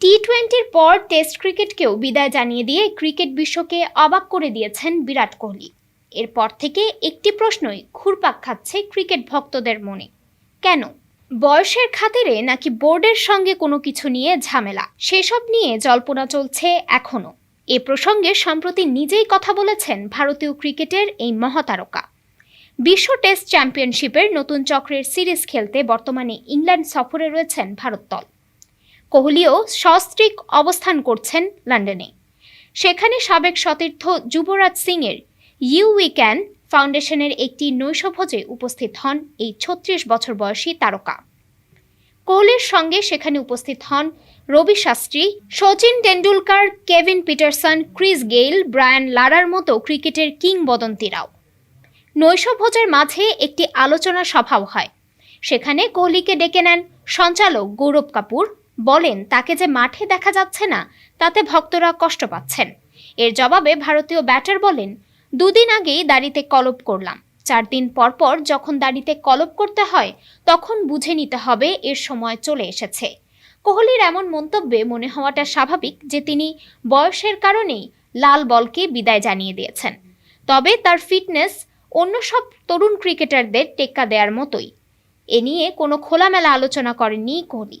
টি টোয়েন্টির পর টেস্ট ক্রিকেটকেও বিদায় জানিয়ে দিয়ে ক্রিকেট বিশ্বকে অবাক করে দিয়েছেন বিরাট কোহলি। এরপর থেকে একটি প্রশ্নই ঘুরপাক খাচ্ছে ক্রিকেট ভক্তদের মনে। কেন? বয়সের খাতিরে নাকি বোর্ডের সঙ্গে কোনো কিছু নিয়ে ঝামেলা? সেসব নিয়ে জল্পনা চলছে এখনও। এ প্রসঙ্গে সম্প্রতি নিজেই কথা বলেছেন ভারতীয় ক্রিকেটের এই মহাতারকা। বিশ্ব টেস্ট চ্যাম্পিয়নশিপের নতুন চক্রের সিরিজ খেলতে বর্তমানে ইংল্যান্ড সফরে রয়েছেন ভারত দল। কোহলিও সস্ত্রীক অবস্থান করছেন লন্ডনে। সেখানে সাবেক সতীর্থ যুবরাজ সিংয়ের ইউ উই ক্যান ফাউন্ডেশনের একটি নৈশভোজে উপস্থিত হন এই ছত্রিশ বছর বয়সী তারকা। কোহলির সঙ্গে সেখানে উপস্থিত হন Ravi Shastri Sachin Tendulkar Kevin Pietersen, Chris Gayle, Brian লারার মতো ক্রিকেটের কিংবদন্তিরাও। নৈশভোজের মাঝে একটি আলোচনা সভাও হয়। সেখানে কোহলিকে ডেকে নেন সঞ্চালক গৌরব কাপুর। বলেন, তাকে যে মাঠে দেখা যাচ্ছে না, তাতে ভক্তরা কষ্ট পাচ্ছেন। এর জবাবে ভারতীয় ব্যাটার বলেন, দুদিন আগেই দাড়িতে কলপ করলাম। চার দিন পর পর যখন দাড়িতে কলপ করতে হয়, তখন বুঝে নিতে হবে এর সময় চলে এসেছে। কোহলির এমন মন্তব্যে মনে হওয়াটা স্বাভাবিক যে তিনি বয়সের কারণেই লাল বলকে বিদায় জানিয়ে দিয়েছেন। তবে তার ফিটনেস অন্য সব তরুণ ক্রিকেটারদের টেক্কা দেওয়ার মতোই। এ নিয়ে কোনো খোলামেলা আলোচনা করেননি কোহলি।